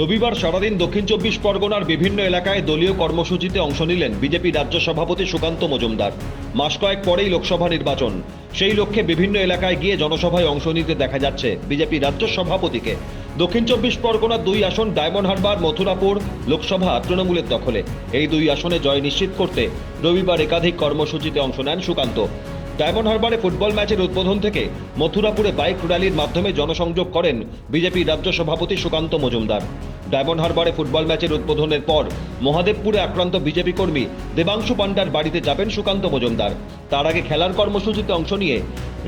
রবিবার সারাদিন দক্ষিণ চব্বিশ পরগনার বিভিন্ন এলাকায় দলীয় কর্মসূচিতে অংশ নিলেন বিজেপি রাজ্য সভাপতি সুকান্ত মজুমদার। মাস কয়েক পরেই লোকসভা নির্বাচন। সেই লক্ষ্যে বিভিন্ন এলাকায় গিয়ে জনসভায় অংশ নিতে দেখা যাচ্ছে বিজেপি রাজ্য সভাপতিকে। দক্ষিণ চব্বিশ পরগনার দুই আসন ডায়মন্ড হারবার, মথুরাপুর লোকসভা তৃণমূলের দখলে। এই দুই আসনে জয় নিশ্চিত করতে রবিবার একাধিক কর্মসূচিতে অংশ নেন সুকান্ত। ডায়মন্ড হারবারে ফুটবল ম্যাচের উদ্বোধন থেকে মথুরাপুরে বাইক র্যালির মাধ্যমে জনসংযোগ করেন বিজেপি রাজ্য সভাপতি সুকান্ত মজুমদার। ডায়মন্ড হারবারে ফুটবল ম্যাচের উদ্বোধনের পর মহাদেবপুরে আক্রান্ত বিজেপি কর্মী দেবাংশু পান্ডার বাড়িতে যাবেন সুকান্ত মজুমদার। তার আগে খেলার কর্মসূচিতে অংশ নিয়ে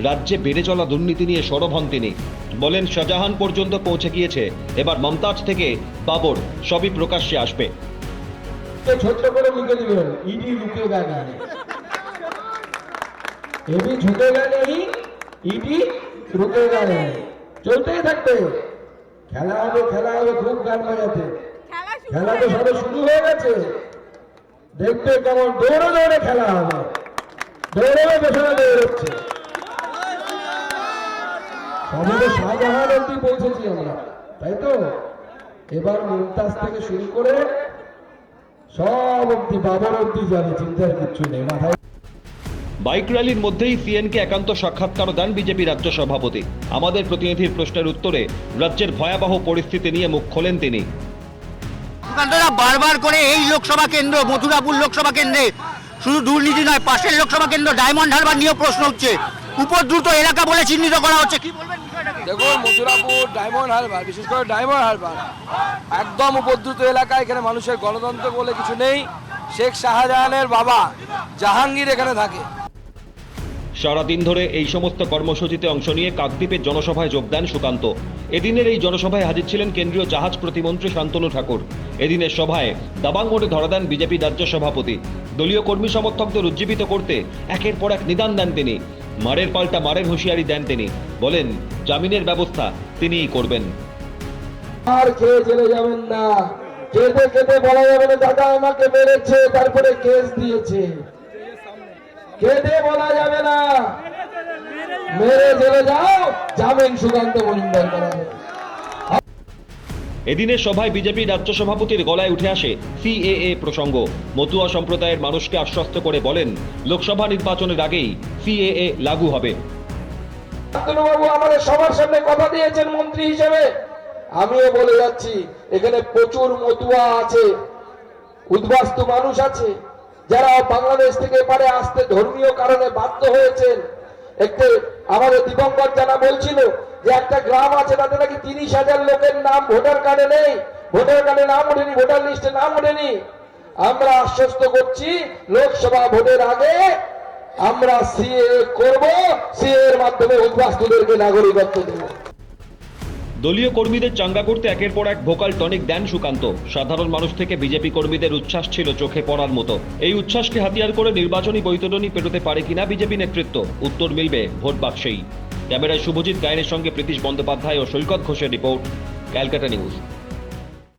রাজ্যে বেড়ে চলা দুর্নীতি নিয়ে সরব হন তিনি। বলেন, শাহজাহান পর্যন্ত পৌঁছে গিয়েছে। এবার মমতাজ থেকে বাবর, সবই প্রকাশ্যে আসবে। ছোট্ট করে লিখে দিবেন, ইডি এবি ঝুঁকে গেলে ইবি রুকে গেলে। চলতেই থাকবে। খেলা হবে খেলা হবে খুব গান বাজাতে। খেলা তো সবে শুরু হয়ে গেছে। দেখবে কেমন দৌড়ে দৌড়ে খেলা হবে। দৌড়ে পেছনে সমাজে শাহজাহান অব্দি পৌঁছেছি আমরা তাই তো? এবার মুমতাজ থেকে শুরু করে সব অব্দি বাবার অব্দি যাবে চিন্তার কিচ্ছু নেই মাথায় বাইক র্যালির মধ্যেই সিএনকে একান্ত সাক্ষাৎকার দেন বিজেপি রাজ্য সভাপতি। আমাদের প্রতিনিধির প্রশ্নের উত্তরে রাজ্যের ভয়াবহ পরিস্থিতি নিয়ে মুখ খোলেন তিনি। সুকান্তরা বারবার করে এই লোকসভা কেন্দ্র মথুরাপুর লোকসভা কেন্দ্রে। শুধু দুর্নীতি নয় পাশের লোকসভা কেন্দ্র ডায়মন্ড হারবার নিয়েও প্রশ্ন উঠছে। উপদ্রুত এলাকা বলে চিহ্নিত করা হচ্ছে। কি বলবেন দেখুন মথুরাপুর ডায়মন্ড হারবার বিশেষ করে ডায়মন্ড হারবার একদম উপদ্রুত এলাকা এখানে মানুষের গণতন্ত্র বলে কিছু নেই। শেখ শাহজাহানের বাবা জাহাঙ্গীর এখানে থাকে। সারাদিন ধরে এই সমস্ত কর্মসূচিতে অংশ নিয়ে কাকদ্বীপের জনসভায় যোগ দেন সুকান্ত। এদিনের এই জনসভায় হাজির ছিলেন কেন্দ্রীয় জাহাজ প্রতিমন্ত্রী শান্তনু ঠাকুর। এদিনের সভায় দাবাং মোড়ে ধরা দেন বিজেপি রাজ্য সভাপতি। দলীয় কর্মী সমর্থকদের উজ্জীবিত করতে একের পর এক নিদান দেন তিনি। মারের পাল্টা মারের হুঁশিয়ারি দেন তিনি। বলেন, জামিনের ব্যবস্থা তিনিই করবেন। আর খেয়ে চলে যাবেন না। কেঁদে কেঁদে বলা যাবে না, দাদা আমাকে মেরেছে, তারপরে কেস দিয়েছে। কেঁদে বলা যাবে না। মেরে চলে যাও জামিন সুকান্ত মজুমদার করাবে এদিনের সভায় বিজেপি রাজ্য সভাপতির গলায় উঠে আসে সিএএ প্রসঙ্গ। মতুয়া সম্প্রদায়ের মানুষকে আশ্বস্ত করে বলেন লোকসভা নির্বাচনের আগেই সিএএ লাগু হবে। বাবু আমাদের সবার সামনে কথা দিয়েছেন মন্ত্রী হিসেবে। আমিও বলে যাচ্ছি এখানে প্রচুর মতুয়া আছে উদ্বাস্তু মানুষ আছে। যারা বাংলাদেশ থেকে পারে আসতে ধর্মীয় কারণে বাধ্য হয়েছেন, একটু আমাদের দিবঙ্কর জানা বলছিল যে একটা গ্রাম আছে, তাতে নাকি তিরিশ হাজার লোকের নাম ভোটার কার্ডে নেই। ভোটার কার্ডে নাম ওঠেনি, ভোটার লিস্টে নাম ওঠেনি। আমরা আশ্বস্ত করছি, লোকসভা ভোটের আগে আমরা সিএ করব, সিএ এর মাধ্যমে উদ্বাস্তুদেরকে নাগরিকত্ব দেব। দলীয় কর্মীদের চাঙ্গা করতে একের পর এক ভোকাল টনিক দেন সুকান্ত। সাধারণ মানুষ থেকে বিজেপি কর্মীদের উচ্ছ্বাস ছিল চোখে পড়ার মতো। এই উচ্ছ্বাসকে হাতিয়ার করে নির্বাচনী বৈতরণী পেরোতে পারে কিনা বিজেপি নেতৃত্ব? উত্তর মিলবে ভোট বাক্সেই। ক্যামেরায় শুভজিৎ গায়নের সঙ্গে প্রীতিশ বন্দ্যোপাধ্যায় ও সৈকত ঘোষের রিপোর্ট, ক্যালকাটা নিউজ।